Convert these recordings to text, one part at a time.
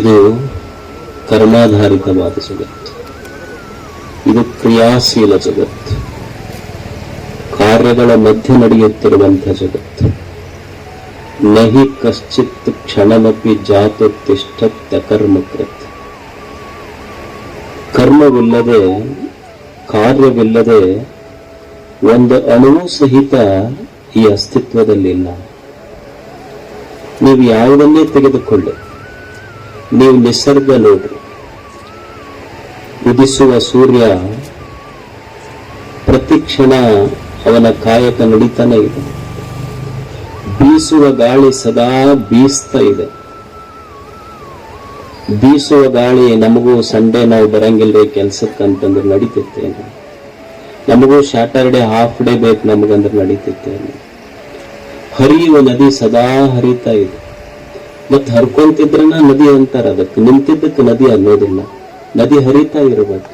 ಇದು ಕರ್ಮಾಧಾರಿತವಾದ ಜಗತ್ತು. ಇದು ಕ್ರಿಯಾಶೀಲ ಜಗತ್ತು. ಕಾರ್ಯಗಳ ಮಧ್ಯೆ ನಡೆಯುತ್ತಿರುವಂತಹ ಜಗತ್ತು. ನಹಿ ಕಶ್ಚಿತ್ ಕ್ಷಣಮಪಿ ಜಾತುತ್ತಿಷ್ಠತ್ಯ ಕರ್ಮಕೃತ್. ಕರ್ಮವಿಲ್ಲದೆ, ಕಾರ್ಯವಿಲ್ಲದೆ ಒಂದು ಅಣುವು ಸಹಿತ ಈ ಅಸ್ತಿತ್ವದಲ್ಲಿಲ್ಲ ನೀವು ಯಾವುದನ್ನೇ ತೆಗೆದುಕೊಳ್ಳಿ. ನೀವು ನಿಸರ್ಗ ನೋಡ್ರಿ. ಉದಿಸುವ ಸೂರ್ಯ ಪ್ರತಿ ಕ್ಷಣ ಅವನ ಕಾಯಕ ನಡೀತಾನೆ ಇದೆ. ಬೀಸುವ ಗಾಳಿ ಸದಾ ಬೀಸ್ತಾ ಇದೆ. ಬೀಸುವ ಗಾಳಿ ನಮಗೂ ಸಂಡೇ ನಾವು ಬರಂಗಿಲ್ಲ ಕೆಲ್ಸಕ್ಕೆ ಅಂತಂದ್ರೆ ನಡೀತಿತ್ತೇನೆ. ನಮಗೂ ಸ್ಯಾಟರ್ಡೆ ಹಾಫ್ ಡೇ ಬೇಕು ನಮಗಂದ್ರೆ ನಡೀತಿತ್ತೇನೆ. ಹರಿಯುವ ನದಿ ಸದಾ ಹರಿತಾ ಇದೆ. ಮತ್ತೆ ಹರ್ಕೊಂತಿದ್ರನ ನದಿ ಅಂತಾರ ಅದಕ್ಕೆ. ನಿಂತಿದ್ದಕ್ಕೆ ನದಿ ಅನ್ನೋದಿಲ್ಲ. ನದಿ ಹರಿತಾ ಇರಬೇಕು.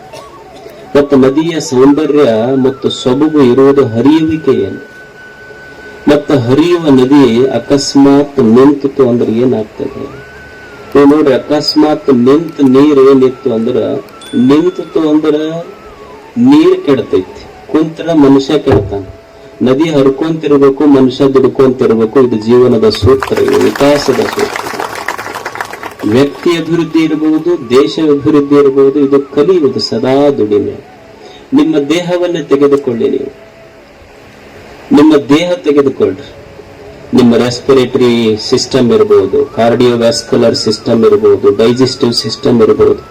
ಮತ್ತು ನದಿಯ ಸೌಂದರ್ಯ ಮತ್ತು ಸೊಬಗು ಇರುವುದು ಹರಿಯುವಿಕೆಯಲ್ಲಿ ಮತ್ತು ಹರಿಯುವ ನದಿ ಅಕಸ್ಮಾತ್ ನಿಂತಿತ್ತು ಅಂದ್ರೆ ಏನಾಗ್ತದೆ? ನೀವು ನೋಡ್ರಿ, ಅಕಸ್ಮಾತ್ ನಿಂತ ನೀರ್ ಏನಿತ್ತು ಅಂದ್ರ, ನಿಂತಿತ್ತು ಅಂದ್ರ ನೀರ್ ಕೆಡತೈತಿ. ಕುಂತ್ರ ಮನುಷ್ಯ ಕೆಡತಾನ. ನದಿ ಹರ್ಕೊಂತಿರ್ಬೇಕು, ಮನುಷ್ಯ ದುಡ್ಕೊಂತಿರ್ಬೇಕು, ಇದು ಜೀವನದ ಸೂತ್ರ, ಇದು ವಿಕಾಸದ ಸೂತ್ರ. ವ್ಯಕ್ತಿ ಅಭಿವೃದ್ಧಿ ಇರಬಹುದು, ದೇಶ ಅಭಿವೃದ್ಧಿ ಇರಬಹುದು, ಇದು ಕಲಿಯುವುದು ಸದಾ ದುಡಿಮೆ. ನಿಮ್ಮ ದೇಹವನ್ನು ತೆಗೆದುಕೊಳ್ಳಿ ನೀವು. ನಿಮ್ಮ ದೇಹ ತೆಗೆದುಕೊಳ್ಳ್ರಿ ನಿಮ್ಮ ರೆಸ್ಪಿರೇಟರಿ ಸಿಸ್ಟಮ್ ಇರಬಹುದು ಕಾರ್ಡಿಯೋವ್ಯಾಸ್ಕುಲರ್ ಸಿಸ್ಟಮ್ ಇರಬಹುದು ಡೈಜೆಸ್ಟಿವ್ ಸಿಸ್ಟಮ್ ಇರಬಹುದು.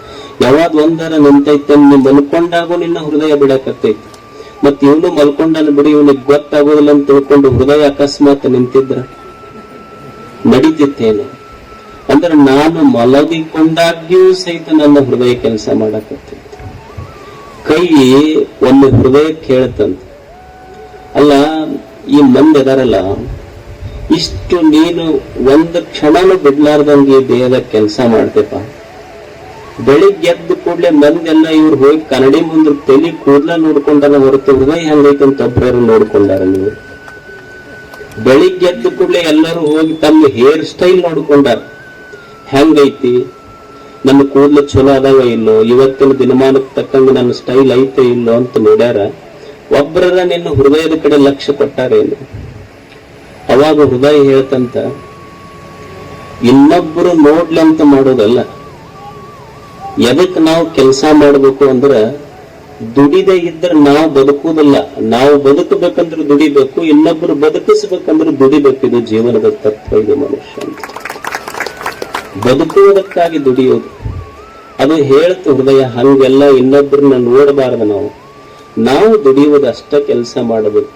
ಯಾವಾಗ ಒಂದರ ನಿಂತೈತೆ ನಿಮ್ಮ ಅನ್ಕೊಂಡಾಗೂ ನಿನ್ನ ಹೃದಯ ಬಿಡಕತ್ತೈತಿ. ಮತ್ ಇವನು ಮಲ್ಕೊಂಡನ್ ಬಿಡಿ, ಇವನಿಗೆ ಗೊತ್ತಾಗೋದಿಲ್ಲ ಅಂತ ತಿಳ್ಕೊಂಡು ಹೃದಯ ಅಕಸ್ಮಾತ್ ನಿಂತಿದ್ರ. ನಡೀತಿತ್ತೇನು? ಅಂದ್ರೆ ನಾನು ಮಲಗಿಕೊಂಡಾಗ್ಯೂ ಸಹಿತ ನನ್ನ ಹೃದಯ ಕೆಲಸ ಮಾಡಕತ್ತಿತ್ತು. ಕೈ ಒಂದು ಹೃದಯ ಕೇಳ್ತಂತ. ಅಲ್ಲ, ಈ ಮಂದಿ ಅದಾರಲ್ಲ, ಇಷ್ಟು ನೀನು ಒಂದು ಕ್ಷಣನೂ ಬಿಡ್ಲಾರ್ದಂಗೆ ದೇಹದ ಕೆಲಸ ಮಾಡ್ತೇಪ. ಬೆಳಿಗ್ಗೆ ಎದ್ದ ಕೂಡ್ಲೆ ಮಂದೆಲ್ಲ ಇವ್ರು ಹೋಗಿ ಕನ್ನಡಿ ಮುಂದ್ರ ತಲೆ ಕೂದ್ಲ ನೋಡ್ಕೊಂಡಾರ ಹೊರತು ಹೃದಯ ಹೆಂಗೈತಂತ ಒಬ್ಬರು ನೋಡ್ಕೊಂಡಾರ ನೀವು. ಬೆಳಿಗ್ಗೆ ಎದ್ದ ಕೂಡ್ಲೆ ಎಲ್ಲರೂ ಹೋಗಿ ತಮ್ಮ ಹೇರ್ ಸ್ಟೈಲ್ ನೋಡ್ಕೊಂಡಾರ. ಹೆಂಗೈತಿ? ನನ್ನ ಕೂದಲು ಚಲೋ ಅದಾವ ಇಲ್ಲೋ? ಇವತ್ತಿನ ದಿನಮಾನಕ್ಕೆ ತಕ್ಕಂಗೆ ನನ್ನ ಸ್ಟೈಲ್ ಐತೆ ಇಲ್ಲೋ ಅಂತ ನೋಡ್ಯಾರ. ಒಬ್ಬರ ನಿನ್ನ ಹೃದಯದ ಕಡೆ ಲಕ್ಷ್ಯ ಕೊಟ್ಟಾರೇನು? ಅವಾಗ ಹೃದಯ ಹೇಳ್ತಂತ ಇನ್ನೊಬ್ಬರು ನೋಡ್ಲಂತ ಮಾಡೋದಲ್ಲ. ಎದಕ್ ನಾವು ಕೆಲಸ ಮಾಡಬೇಕು ಅಂದ್ರ ದುಡಿದೆ ಇದ್ರೆ ನಾವು ಬದುಕುವುದಿಲ್ಲ. ನಾವು ಬದುಕಬೇಕಂದ್ರೆ ದುಡಿಬೇಕು ಇನ್ನೊಬ್ಬರು ಬದುಕಿಸ್ಬೇಕಂದ್ರೆ ದುಡಿಬೇಕು. ಇದು ಜೀವನದ ತತ್ವ, ಇದು ಮನುಷ್ಯ. ಬದುಕುವುದಕ್ಕಾಗಿ ದುಡಿಯೋದು ಅದು ಹೇಳ್ತು ಹೃದಯ, ಹಂಗೆಲ್ಲ ಇನ್ನೊಬ್ಬರನ್ನ ನೋಡಬಾರದು ನಾವು. ನಾವು ದುಡಿಯುವುದು ಅಷ್ಟ ಕೆಲಸ ಮಾಡಬೇಕು.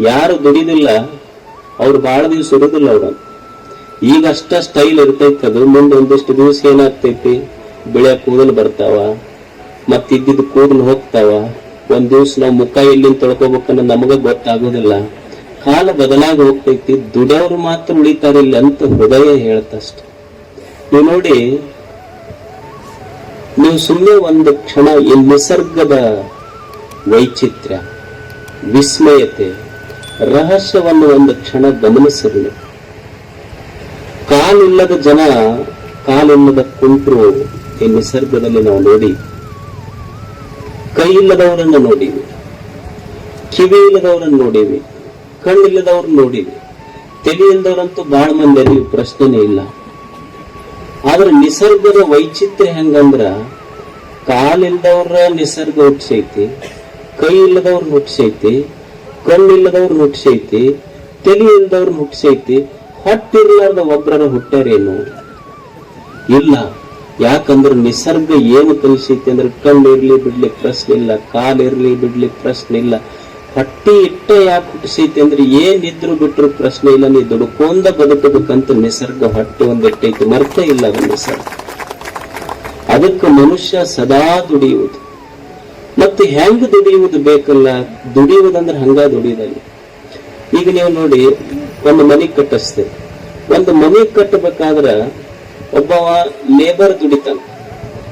ಯಾರು ದುಡಿದಿಲ್ಲ, ಅವ್ರು ಬಹಳ ದಿವಸ ಇರುದಿಲ್ಲ ಅವ್ರ ಈಗ ಅಷ್ಟ ಸ್ಟೈಲ್ ಇರ್ತೈತೆ ಅದು. ಮುಂದೆ ಒಂದಿಷ್ಟು ದಿವಸ ಏನಾಗ್ತೈತಿ? ಬಿಳೆ ಕೂದಲು ಬರ್ತಾವ ಮತ್ತಿದ್ದಿದ್ದು ಕೂದಲು ಹೋಗ್ತಾವ, ಒಂದ್ ದಿವ್ಸ ನಾವು ಮುಖ ಎಲ್ಲಿಂದ ತೊಳ್ಕೊಬೇಕನ್ನ ನಮಗ ಗೊತ್ತಾಗೋದಿಲ್ಲ. ಕಾಲ ಬದಲಾಗಿ ಹೋಗ್ತೈತಿ ದುಡಿಯೋರು ಮಾತ್ರ ಉಳಿತಾರಿಲ್ಲ ಅಂತ ಹೃದಯ ಹೇಳ್ತಷ್ಟ. ನೀವು ನೋಡಿ, ನೀವು ಸುಮ್ಮನೆ ಒಂದು ಕ್ಷಣ ಈ ನಿಸರ್ಗದ ವೈಚಿತ್ರ್ಯ ವಿಸ್ಮಯತೆ, ರಹಸ್ಯವನ್ನು ಒಂದು ಕ್ಷಣ ಗಮನಿಸಿರಲಿ ಕಾಲಿಲ್ಲದ ಜನ ಕಾಲಿಲ್ಲದ ಕುಂಟ್ರು ಈ ನಿಸರ್ಗದಲ್ಲಿ ನಾವು ನೋಡಿ ಕೈ ಇಲ್ಲದವರನ್ನು ನೋಡಿವಿ ಕಿವಿ ಇಲ್ಲದವರನ್ನು ನೋಡಿವಿ, ಕಣ್ಣಿಲ್ಲದವ್ರನ್ನ ನೋಡಿವಿ. ತಲೆ ಇಲ್ಲದವ್ರಂತೂ ಬಹಳ ಮಂದಿ ಅಲ್ಲಿ, ಪ್ರಶ್ನೆನೇ ಇಲ್ಲ. ಆದ್ರೆ ನಿಸರ್ಗದ ವೈಚಿತ್ರ್ಯ ಹೆಂಗಂದ್ರ, ಕಾಲಿಲ್ಲದವ್ರ ನಿಸರ್ಗ ಹುಟ್ಟಿಸೈತಿ ಕೈ ಇಲ್ಲದವ್ರನ್ನ ಹುಟ್ಟಿಸೈತಿ ಕಣ್ಣಿಲ್ಲದವ್ರನ್ನ ಹುಟ್ಟಿಸೈತಿ ತಲೆ ಇಲ್ಲದವ್ರ ಹುಟ್ಟಿಸೈತಿ ಹೊಟ್ಟಿರ್ಲಾರ್ದ ಒಬ್ಬರ ಹುಟ್ಟಾರೇನು ಇಲ್ಲ. ಯಾಕಂದ್ರೆ ನಿಸರ್ಗ ಏನು ಕಲಿಸೈತೆ ಅಂದ್ರೆ ಕಣ್ಣು ಇರ್ಲಿ ಬಿಡ್ಲಿ, ಪ್ರಶ್ನೆ ಇಲ್ಲ ಕಾಲು ಇರ್ಲಿ ಬಿಡ್ಲಿ, ಪ್ರಶ್ನೆ ಇಲ್ಲ. ಹೊಟ್ಟಿ ಇಟ್ಟ ಯಾಕೆ ಹುಟ್ಟಿಸೈತೆ ಅಂದ್ರೆ ಏನಿದ್ರು ಬಿಟ್ರು ಪ್ರಶ್ನೆ ಇಲ್ಲ, ನೀ ದುಡ್ಕೊಂಡ ಬದುಕಬೇಕಂತ ನಿಸರ್ಗ ಹೊಟ್ಟೆ ಒಂದ್ ಮರ್ತ ಇಲ್ಲ ಸರ್ ಅದಕ್ಕೆ ಮನುಷ್ಯ ಸದಾ ದುಡಿಯುವುದು. ಮತ್ತೆ ಹೆಂಗ್ ದುಡಿಯುವುದು ಬೇಕಲ್ಲ? ದುಡಿಯುವುದಂದ್ರೆ ಹಂಗ ದುಡಿಯೋದಲ್ಲ ಈಗ ನೀವು ನೋಡಿ, ಒಂದು ಮನೆ ಕಟ್ಟಿಸ್ತೇವೆ ಒಂದು ಮನೆ ಕಟ್ಟಬೇಕಾದ್ರ ಒಬ್ಬವ ಲೇಬರ್ ದುಡಿತಾನೆ.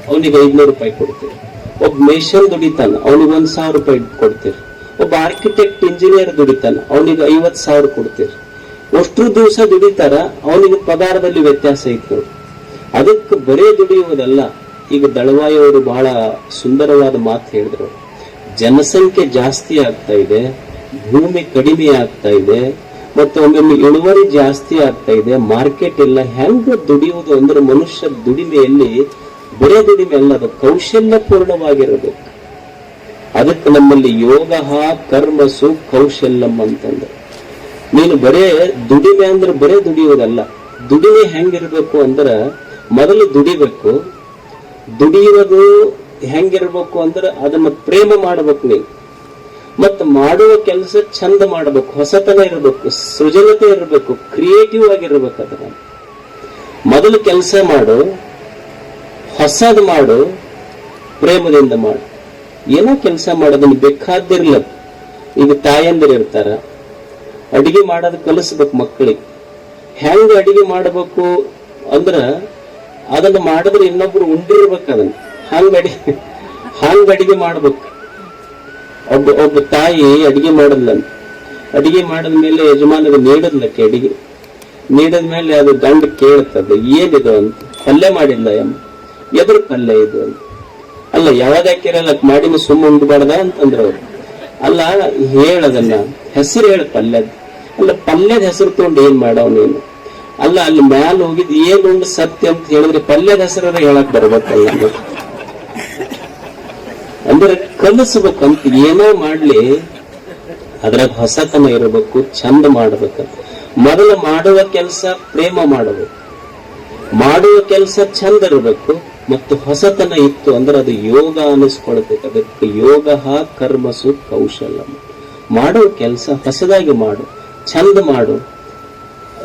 ಅವನಿಗೆ ಐದ್ನೂರು ರೂಪಾಯಿ ಕೊಡ್ತೀರಿ. ಒಬ್ಬ ಮೇಷನ್ ದುಡಿತಾನೆ, ಅವನಿಗೆ ಒಂದ್ ಸಾವಿರ ರೂಪಾಯಿ ಕೊಡ್ತೀರಿ. ಒಬ್ಬ ಆರ್ಕಿಟೆಕ್ಟ್ ಇಂಜಿನಿಯರ್ ದುಡಿತಾನೆ, ಅವನಿಗೆ ಐವತ್ ಸಾವಿರ ಕೊಡ್ತೀರಿ. ಅಷ್ಟು ದಿವಸ ದುಡಿತಾರ, ಅವನಿಗೆ ಪಗಾರದಲ್ಲಿ ವ್ಯತ್ಯಾಸ ನೋಡಿ. ಅದಕ್ಕೆ ಬರೇ ದುಡಿಯುವುದಲ್ಲ. ಈಗ ದಳವಾಯಿಯವರು ಬಹಳ ಸುಂದರವಾದ ಮಾತು ಹೇಳಿದ್ರು. ಜನಸಂಖ್ಯೆ ಜಾಸ್ತಿ ಆಗ್ತಾ ಇದೆ, ಭೂಮಿ ಕಡಿಮೆ ಆಗ್ತಾ ಇದೆ ಮತ್ತು ಒಮ್ಮೊಮ್ಮೆ ಇಳುವರಿ ಜಾಸ್ತಿ ಆಗ್ತಾ ಇದೆ. ಮಾರ್ಕೆಟ್ ಎಲ್ಲ ಹೆಂಗ್ ದುಡಿಯುವುದು ಅಂದ್ರೆ ಮನುಷ್ಯ ದುಡಿಮೆಯಲ್ಲಿ ಬರೇ ದುಡಿಮೆ ಅಲ್ಲ, ಅದು ಕೌಶಲ್ಯ ಪೂರ್ಣವಾಗಿರಬೇಕು ಅದಕ್ಕೆ ನಮ್ಮಲ್ಲಿ ಯೋಗ ಕರ್ಮಸು ಕೌಶಲ್ಯಂ ಅಂತಂದ್ರೆ ನೀನು ಬರೇ ದುಡಿಮೆ ಅಂದ್ರೆ ಬರೇ ದುಡಿಯೋದಲ್ಲ ದುಡಿಮೆ ಹೆಂಗಿರ್ಬೇಕು ಅಂದ್ರ ಮೊದಲು ದುಡಿಬೇಕು. ದುಡಿಯೋದು ಹೆಂಗಿರ್ಬೇಕು ಅಂದ್ರೆ ಅದನ್ನ ಪ್ರೇಮ ಮಾಡಬೇಕು ನೀನು ಮತ್ತು ಮಾಡುವ ಕೆಲಸ ಚಂದ ಮಾಡಬೇಕು, ಹೊಸತನ ಇರಬೇಕು, ಸೃಜನತೆ ಇರಬೇಕು ಕ್ರಿಯೇಟಿವ್ ಆಗಿರ್ಬೇಕು ಅದನ್ನ ಮೊದಲು ಕೆಲಸ ಮಾಡು, ಹೊಸದು ಮಾಡು, ಪ್ರೇಮದಿಂದ ಮಾಡು. ಏನೋ ಕೆಲಸ ಮಾಡೋದನ್ನ ಬೇಕಾದಿರ್ಲ ಈಗ ತಾಯಂದಿರು ಇರ್ತಾರ, ಅಡಿಗೆ ಮಾಡೋದು ಕಲಿಸ್ಬೇಕು ಮಕ್ಕಳಿಗೆ ಹೆಂಗ ಅಡಿಗೆ ಮಾಡಬೇಕು ಅಂದ್ರ ಅದನ್ನ ಮಾಡಿದ್ರೆ ಇನ್ನೊಬ್ರು ಉಂಡಿರ್ಬೇಕು ಅದನ್ನ. ಹಂಗ ಅಡಿಗೆ ಹಂಗ ಅಡಿಗೆ ಮಾಡ್ಬೇಕು. ಒಬ್ಬ ಒಬ್ಬ ತಾಯಿ ಅಡಿಗೆ ಮಾಡಿದ್ಲ ಅಡಿಗೆ ಮಾಡಿದ ಮೇಲೆ ಯಜಮಾನಿಗೆ ನೀಡದ್ಲಕ್ಕೆ ಅಡಿಗೆ. ನೀಡಿದ ಮೇಲೆ ಅದು ಗಂಡ ಕೇಳ್ತದೆ, ಏನಿದು ಅಂತ? ಪಲ್ಯ ಮಾಡಿಲ್ಲ ಎಮ್ಮ ಎದ್ರ ಪಲ್ಯ ಇದು ಅಂತ. ಅಲ್ಲ, ಯಾವಾಗ ಹಾಕಿರಲ್ಲ? ಮಾಡಿನ ಸುಮ್ಮ ಉಂಡ್ಬಾರ್ದ? ಅಂತಂದ್ರ ಅವ್ರು. ಅಲ್ಲ, ಹೇಳದನ್ನ, ಹೆಸರು ಹೇಳ ಪಲ್ಯದ. ಅಲ್ಲ, ಪಲ್ಯದ ಹೆಸರು ತಗೊಂಡು ಏನ್ ಮಾಡವ್ ನೀನು? ಅಲ್ಲ, ಅಲ್ಲಿ ಮ್ಯಾಲ ಹೋಗಿದ್ ಏನು ಉಂಡು ಸತ್ಯ ಅಂತ ಹೇಳಿದ್ರೆ ಪಲ್ಯದ ಹೆಸರ ಹೇಳಕ್ ಬರ್ಬೇಕಲ್ಲ. ಅಂದ್ರೆ ಕಲಿಸ್ಬೇಕಂತ ಏನೋ ಮಾಡ್ಲಿ, ಅದ್ರಾಗ ಹೊಸತನ ಇರಬೇಕು, ಚಂದ ಮಾಡ್ಬೇಕು. ಮೊದಲು ಮಾಡುವ ಕೆಲಸ ಪ್ರೇಮ ಮಾಡಬೇಕು. ಮಾಡುವ ಕೆಲಸ ಚಂದ ಇರಬೇಕು, ಮತ್ತು ಹೊಸತನ ಇತ್ತು ಅಂದ್ರೆ ಅದು ಯೋಗ ಅನಿಸ್ಕೊಳ್ಬೇಕು ಅದಕ್ಕೆ ಯೋಗ ಕರ್ಮಸು ಕೌಶಲ. ಮಾಡುವ ಕೆಲಸ, ಹೊಸದಾಗಿ ಮಾಡು, ಚಂದ ಮಾಡು,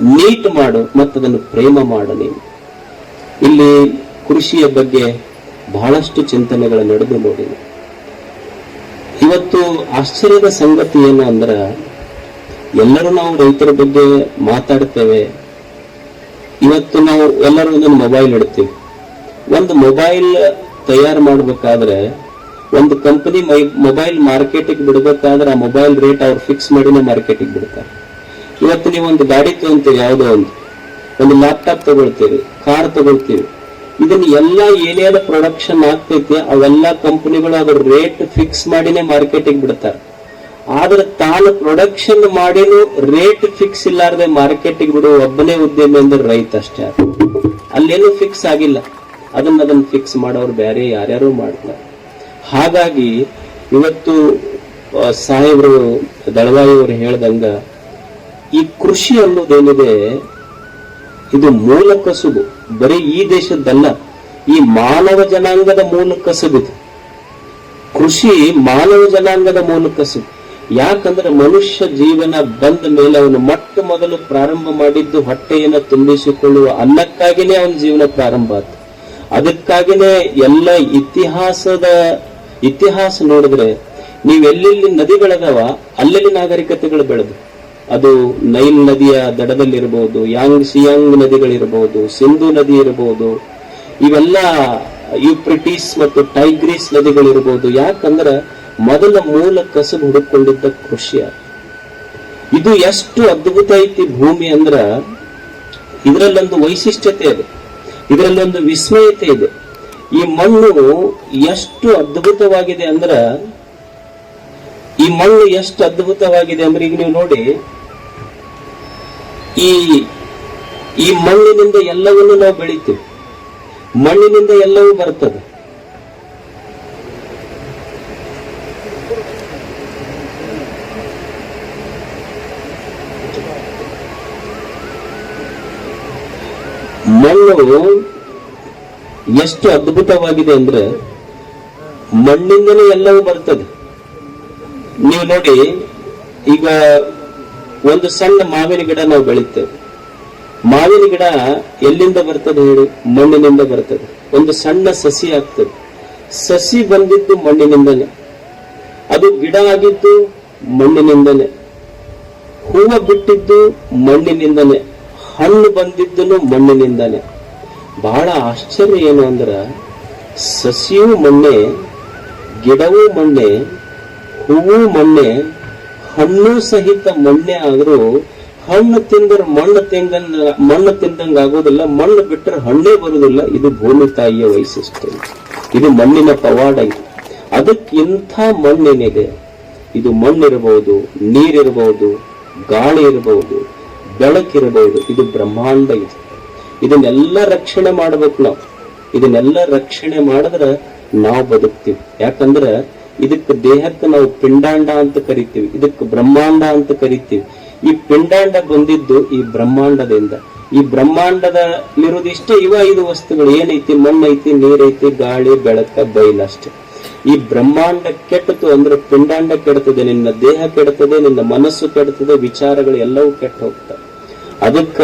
ನೀಟ್ ಮಾಡು, ಮತ್ತು ಅದನ್ನು ಪ್ರೇಮ ಮಾಡು ನೀನು. ಇಲ್ಲಿ ಕೃಷಿಯ ಬಗ್ಗೆ ಬಹಳಷ್ಟು ಚಿಂತನೆಗಳು ನಡೆದು ನೋಡಿದೆ. ಇವತ್ತು ಆಶ್ಚರ್ಯದ ಸಂಗತಿ ಏನು ಅಂದ್ರೆ, ಎಲ್ಲರೂ ನಾವು ರೈತರ ಬಗ್ಗೆ ಮಾತಾಡ್ತೇವೆ. ಇವತ್ತು ನಾವು ಎಲ್ಲರೂ ಒಂದೊಂದು ಮೊಬೈಲ್ ಇಡ್ತೀವಿ. ಒಂದು ಮೊಬೈಲ್ ತಯಾರು ಮಾಡಬೇಕಾದ್ರೆ, ಒಂದು ಕಂಪನಿ ಮೊಬೈಲ್ ಮಾರ್ಕೆಟಿಗೆ ಬಿಡಬೇಕಾದ್ರೆ ಆ ಮೊಬೈಲ್ ರೇಟ್ ಅವ್ರು ಫಿಕ್ಸ್ ಮಾಡಿನೇ ಮಾರ್ಕೆಟಿಗೆ ಬಿಡ್ತಾರೆ. ಇವತ್ತು ನೀವು ಒಂದು ಗಾಡಿ ತಗೊಂತೀರಿ, ಯಾವುದೋ ಒಂದು. ಒಂದು ಲ್ಯಾಪ್ಟಾಪ್ ತಗೊಳ್ತೀರಿ ಕಾರ್ ತಗೊಳ್ತೀವಿ ಇದನ್ನ ಎಲ್ಲ ಏನೇನು ಪ್ರೊಡಕ್ಷನ್ ಆಗ್ತೈತಿ, ಅವೆಲ್ಲ ಕಂಪನಿಗಳು ಅದ್ರ ರೇಟ್ ಫಿಕ್ಸ್ ಮಾಡಿನೇ ಮಾರ್ಕೆಟಿಗೆ ಬಿಡ್ತಾರೆ. ಆದ್ರೆ ತಾನು ಪ್ರೊಡಕ್ಷನ್ ಮಾಡಿನೂ ರೇಟ್ ಫಿಕ್ಸ್ ಇಲ್ಲಾರ್ದೆ ಮಾರ್ಕೆಟಿಗೆ ಬಿಡುವ ಒಬ್ಬನೇ ಉದ್ಯಮಿ ಅಂದ್ರೆ ರೈತ ಅಷ್ಟೇ. ಅಲ್ಲೇನು ಫಿಕ್ಸ್ ಆಗಿಲ್ಲ. ಅದನ್ನ ಅದನ್ನ ಫಿಕ್ಸ್ ಮಾಡೋರು ಬೇರೆ, ಯಾರ್ಯಾರು ಮಾಡ್ತಾರೆ. ಹಾಗಾಗಿ ಇವತ್ತು ಸಾಹೇಬರು ದಳವಾಯಿ ಅವರು ಹೇಳ್ದಂಗ ಈ ಕೃಷಿ ಅನ್ನೋದೇನಿದೆ ಇದು ಮೂಲ ಕಸುಬು. ಬರೀ ಈ ದೇಶದ್ದಲ್ಲ, ಈ ಮಾನವ ಜನಾಂಗದ ಮೂಲ ಕಸುಬಿದು ಕೃಷಿ ಮಾನವ ಜನಾಂಗದ ಮೂಲ ಕಸುಬು. ಯಾಕಂದ್ರೆ ಮನುಷ್ಯ ಜೀವನ ಬಂದ ಮೇಲೆ ಅವನು ಮೊಟ್ಟ ಮೊದಲು ಪ್ರಾರಂಭ ಮಾಡಿದ್ದು ಹೊಟ್ಟೆಯನ್ನು ತುಂಬಿಸಿಕೊಳ್ಳುವ ಅನ್ನಕ್ಕಾಗಿನೇ ಅವನ ಜೀವನ ಪ್ರಾರಂಭ ಆಯ್ತು ಅದಕ್ಕಾಗಿನೇ ಎಲ್ಲ ಇತಿಹಾಸದ, ಇತಿಹಾಸ ನೋಡಿದ್ರೆ ನೀವು ಎಲ್ಲೆಲ್ಲಿ ನದಿಗಳದಾವ, ಅಲ್ಲೆಲ್ಲಿ ನಾಗರಿಕತೆಗಳು ಬೆಳೆದು. ಅದು ನೈಲ್ ನದಿಯ ದಡದಲ್ಲಿರಬಹುದು, ಯಾಂಗ್ ಸಿಯಾಂಗ್ ನದಿಗಳಿರಬಹುದು, ಸಿಂಧು ನದಿ ಇರಬಹುದು. ಇವೆಲ್ಲ, ಯುಪ್ರಿಟಿಸ್ ಮತ್ತು ಟೈಗ್ರೀಸ್ ನದಿಗಳಿರಬಹುದು. ಯಾಕಂದ್ರೆ ಮೊದಲ ಮೂಲ ಕಸಬು ಹುಡುಕೊಂಡಿದ್ದ ಕೃಷಿ ಇದು ಎಷ್ಟು ಅದ್ಭುತ ಐತಿ ಭೂಮಿ ಅಂದ್ರ, ಇದರಲ್ಲೊಂದು ವೈಶಿಷ್ಟ್ಯತೆ ಇದೆ ಇದರಲ್ಲೊಂದು ವಿಸ್ಮಯತೆ ಇದೆ. ಈ ಮಣ್ಣು ಎಷ್ಟು ಅದ್ಭುತವಾಗಿದೆ ಅಂದ್ರ, ಈ ಮಣ್ಣು ಎಷ್ಟು ಅದ್ಭುತವಾಗಿದೆ ಅಂದ್ರೆ ಈಗ ನೀವು ನೋಡಿ ಈ ಈ ಮಣ್ಣಿನಿಂದ ಎಲ್ಲವನ್ನು ನಾವು ಬೆಳಿತೀವಿ. ಮಣ್ಣಿನಿಂದ ಎಲ್ಲವೂ ಬರ್ತದೆ. ಮಣ್ಣು ಎಷ್ಟು ಅದ್ಭುತವಾಗಿದೆ ಅಂದ್ರೆ ಮಣ್ಣಿಂದಲೇ ಎಲ್ಲವೂ ಬರ್ತದೆ. ನೀವು ನೋಡಿ, ಈಗ ಒಂದು ಸಣ್ಣ ಮಾವಿನ ಗಿಡ ನಾವು ಬೆಳಿತೇವೆ. ಮಾವಿನ ಗಿಡ ಎಲ್ಲಿಂದ ಬರ್ತದೆ ಹೇಳಿ? ಮಣ್ಣಿನಿಂದ ಬರ್ತದೆ. ಒಂದು ಸಣ್ಣ ಸಸಿ ಆಗ್ತದೆ. ಸಸಿ ಬಂದಿದ್ದು ಮಣ್ಣಿನಿಂದಲೇ ಅದು ಗಿಡ ಆಗಿದ್ದು ಮಣ್ಣಿನಿಂದಲೇ ಹೂವು ಬಿಟ್ಟಿದ್ದು ಮಣ್ಣಿನಿಂದಲೇ ಹಣ್ಣು ಬಂದಿದ್ದನು ಮಣ್ಣಿನಿಂದನೇ. ಬಹಳ ಆಶ್ಚರ್ಯ ಏನು ಅಂದ್ರೆ, ಸಸಿಯೂ ಮಣ್ಣೆ, ಗಿಡವೂ ಮಣ್ಣೆ, ಹೂವು ಮಣ್ಣೆ ಹಣ್ಣು ಸಹಿತ ಮಣ್ಣೆ ಆದರೂ ಹಣ್ಣು ತಿಂದ್ರೆ ಮಣ್ಣು ತಿಂದ ಮಣ್ಣು ತಿಂದಂಗ ಆಗೋದಿಲ್ಲ ಮಣ್ಣು ಬಿಟ್ಟರೆ ಹಣ್ಣೇ ಬರುವುದಿಲ್ಲ. ಇದು ಭೂಮಿ ತಾಯಿಯ ವೈಶಿಷ್ಟ್ಯ. ಇದು ಮಣ್ಣಿನ ಪವಾಡ ಇದು. ಅದಕ್ಕೆ ಇಂಥ ಮಣ್ಣೇನಿದೆ. ಇದು ಮಣ್ಣಿರಬಹುದು, ನೀರಿರಬಹುದು, ಗಾಳಿ ಇರಬಹುದು, ಬೆಳಕಿರಬಹುದು. ಇದು ಬ್ರಹ್ಮಾಂಡ ಇದು. ಇದನ್ನೆಲ್ಲ ರಕ್ಷಣೆ ಮಾಡ್ಬೇಕು ನಾವು. ಇದನ್ನೆಲ್ಲ ರಕ್ಷಣೆ ಮಾಡಿದ್ರೆ ನಾವು ಬದುಕ್ತೀವಿ. ಯಾಕಂದ್ರೆ ಇದಕ್ಕೆ ದೇಹಕ್ಕೆ ನಾವು ಪಿಂಡಾಂಡ ಅಂತ ಕರಿತೀವಿ, ಇದಕ್ಕೆ ಬ್ರಹ್ಮಾಂಡ ಅಂತ ಕರಿತೀವಿ. ಈ ಪಿಂಡಾಂಡ ಬಂದಿದ್ದು ಈ ಬ್ರಹ್ಮಾಂಡದಿಂದ. ಈ ಬ್ರಹ್ಮಾಂಡದಲ್ಲಿರೋದು ಇಷ್ಟೇ ಇವ ಐದು ವಸ್ತುಗಳು, ಏನೈತಿ? ಮಣ್ಣೈತಿ, ನೀರೈತಿ, ಗಾಳಿ, ಬೆಳಕ ಬೈಲಷ್ಟೇ ಈ ಬ್ರಹ್ಮಾಂಡ ಕೆಟ್ಟತು ಅಂದ್ರೆ ಪಿಂಡಾಂಡ ಕೆಡ್ತದೆ, ನಿನ್ನ ದೇಹ ಕೆಡ್ತದೆ, ನಿನ್ನ ಮನಸ್ಸು ಕೆಡ್ತದೆ, ವಿಚಾರಗಳು ಎಲ್ಲವೂ ಕೆಟ್ಟ ಹೋಗ್ತವೆ. ಅದಕ್ಕ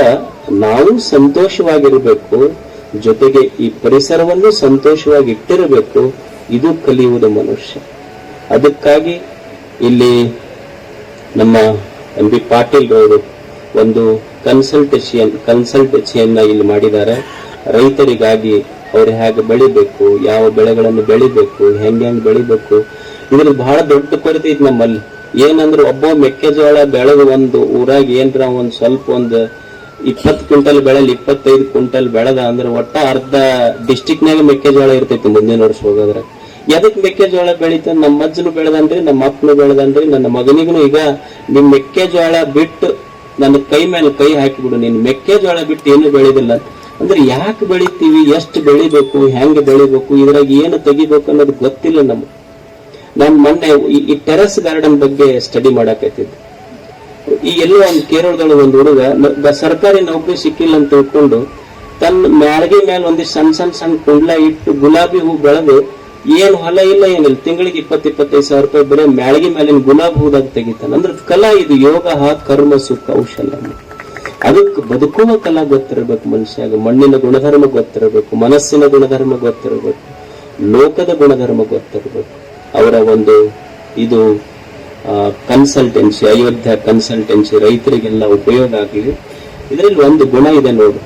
ನಾವು ಸಂತೋಷವಾಗಿರಬೇಕು, ಜೊತೆಗೆ ಈ ಪರಿಸರವನ್ನು ಸಂತೋಷವಾಗಿ ಇಟ್ಟಿರಬೇಕು. ಇದು ಕಲಿಯುವುದು ಮನುಷ್ಯ. ಅದಕ್ಕಾಗಿ ಇಲ್ಲಿ ನಮ್ಮ ಎಂ ಬಿ ಪಾಟೀಲ್ ರವರು ಒಂದು ಕನ್ಸಲ್ಟೇಷನ್ ಕನ್ಸಲ್ಟೇಷನ್ ಇಲ್ಲಿ ಮಾಡಿದ್ದಾರೆ. ರೈತರಿಗಾಗಿ ಅವ್ರು ಹೇಗೆ ಬೆಳಿಬೇಕು, ಯಾವ ಬೆಳೆಗಳನ್ನು ಬೆಳಿಬೇಕು, ಹೆಂಗ್ ಹೆಂಗ್ ಬೆಳಿಬೇಕು ಇದ್ರ ಬಹಳ ದೊಡ್ಡ ಕೊರತೆ ಇತ್ತು ನಮ್ಮಲ್ಲಿ. ಏನಂದ್ರೆ ಒಬ್ಬ ಮೆಕ್ಕೆಜೋಳ ಬೆಳೆದು ಒಂದು ಊರಾಗ ಏನ್ರ ಒಂದ್ ಸ್ವಲ್ಪ ಒಂದು ಇಪ್ಪತ್ತು ಕ್ವಿಂಟಲ್ ಬೆಳೆಲಿ ಇಪ್ಪತ್ತೈದು ಕ್ವಿಂಟಲ್ ಬೆಳೆದ ಅಂದ್ರೆ ಒಟ್ಟ ಅರ್ಧ ಡಿಸ್ಟಿಕ್ನಾಗ ಮೆಕ್ಕೆಜೋಳ ಇರ್ತೈತಿ ಮುಂದಿನ ವರ್ಷ ಹೋಗೋದ್ರ ಎದಕ್ ಮೆಕ್ಕೆಜೋಳ ಬೆಳೀತ? ನಮ್ಮ ಅಜ್ಜನು ಬೆಳೆದನ್ರಿ ನಮ್ಮ ಮಕ್ಕಳು ಬೆಳೆದನ್ರಿ ನನ್ನ ಮಗನಿಗೂ ಈಗ ನಿಮ್ ಮೆಕ್ಕೆಜೋಳ ಬಿಟ್ಟು ನನ್ನ ಕೈ ಮೇಲೆ ಕೈ ಹಾಕಿಬಿಡು. ನೀನ್ ಮೆಕ್ಕೆಜೋಳ ಬಿಟ್ಟು ಏನು ಬೆಳೆದಿಲ್ಲ ಅಂದ್ರೆ ಯಾಕೆ ಬೆಳಿತೀವಿ? ಎಷ್ಟು ಬೆಳಿಬೇಕು? ಹೆಂಗ್ ಬೆಳಿಬೇಕು? ಇದ್ರಾಗ ಏನು ತೆಗಿಬೇಕು ಅನ್ನೋದು ಗೊತ್ತಿಲ್ಲ ನಮ್ಗೆ. ನಾನ್ ಮೊನ್ನೆ ಈ- ಟೆರಸ್ ಗಾರ್ಡನ್ ಬಗ್ಗೆ ಸ್ಟಡಿ ಮಾಡಾಕತ್ತಿದ್ದೆ. ಈ ಎಲ್ಲೋ ಒಂದು ಕೇರಳದೊಳಗೆ ಒಂದು ಹುಡುಗ ಸರ್ಕಾರಿ ನೌಕರಿ ಸಿಕ್ಕಿಲ್ಲ ಅಂತ ತಿಳ್ಕೊಂಡು ತನ್ನ ಮ್ಯಾಳ್ಗೆ ಮೇಲೆ ಒಂದಿಷ್ಟು ಸಣ್ಣ ಸಣ್ಣ ಸಣ್ಣ ಕುಂಡ್ಲ ಇಟ್ಟು ಗುಲಾಬಿ ಹೂ ಬೆಳೆದು ಏನ್ ಹೊಲ ಇಲ್ಲ, ಏನಿಲ್ಲ. ತಿಂಗಳಿಗೆ ಇಪ್ಪತ್ ಇಪ್ಪತ್ತೈದು ಸಾವಿರ ರೂಪಾಯಿ ಬರೀ ಮ್ಯಾಳಿಗೆ ಮೇಲಿನ ಗುಣ ಹೂದಾಗ ತೆಗಿತಾನ. ಅಂದ್ರೆ ಕಲಾ ಇದು ಯೋಗ ಕರ್ಮ, ಸುಖ ಕೌಶಲ್ಯ ಅದಕ್ಕೆ ಬದುಕುವ ಕಲಾ ಗೊತ್ತಿರಬೇಕು ಮನುಷ್ಯಾಗ. ಮಣ್ಣಿನ ಗುಣಧರ್ಮ ಗೊತ್ತಿರಬೇಕು, ಮನಸ್ಸಿನ ಗುಣಧರ್ಮ ಗೊತ್ತಿರಬೇಕು, ಲೋಕದ ಗುಣಧರ್ಮ ಗೊತ್ತಿರಬೇಕು. ಅವರ ಒಂದು ಇದು ಕನ್ಸಲ್ಟೆನ್ಸಿ ಅಯೋಧ್ಯ ಕನ್ಸಲ್ಟೆನ್ಸಿ ರೈತರಿಗೆಲ್ಲ ಉಪಯೋಗ ಆಗಲಿ. ಇದರಲ್ಲಿ ಒಂದು ಗುಣ ಇದೆ ನೋಡು.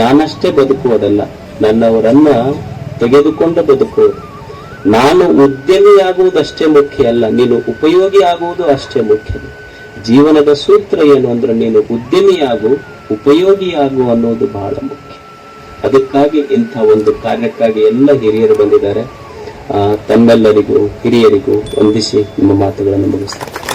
ನಾನಷ್ಟೇ ಬದುಕುವುದಲ್ಲ, ನನ್ನವರನ್ನ ತೆಗೆದುಕೊಂಡು ಬದುಕುವುದು. ನಾನು ಉದ್ಯಮಿಯಾಗುವುದಷ್ಟೇ ಮುಖ್ಯ ಅಲ್ಲ, ನೀನು ಉಪಯೋಗಿ ಆಗುವುದು ಅಷ್ಟೇ ಮುಖ್ಯ. ಜೀವನದ ಸೂತ್ರ ಏನು ಅಂದ್ರೆ ನೀನು ಉದ್ಯಮಿಯಾಗು, ಉಪಯೋಗಿಯಾಗು ಅನ್ನೋದು ಬಹಳ ಮುಖ್ಯ. ಅದಕ್ಕಾಗಿ ಇಂಥ ಒಂದು ಕಾರ್ಯಕ್ಕಾಗಿ ಎಲ್ಲ ಹಿರಿಯರು ಬಂದಿದ್ದಾರೆ. ತಮ್ಮೆಲ್ಲರಿಗೂ, ಹಿರಿಯರಿಗೂ ವಂದಿಸಿ ನಿಮ್ಮ ಮಾತುಗಳನ್ನು ಮುಗಿಸ್ತಾರೆ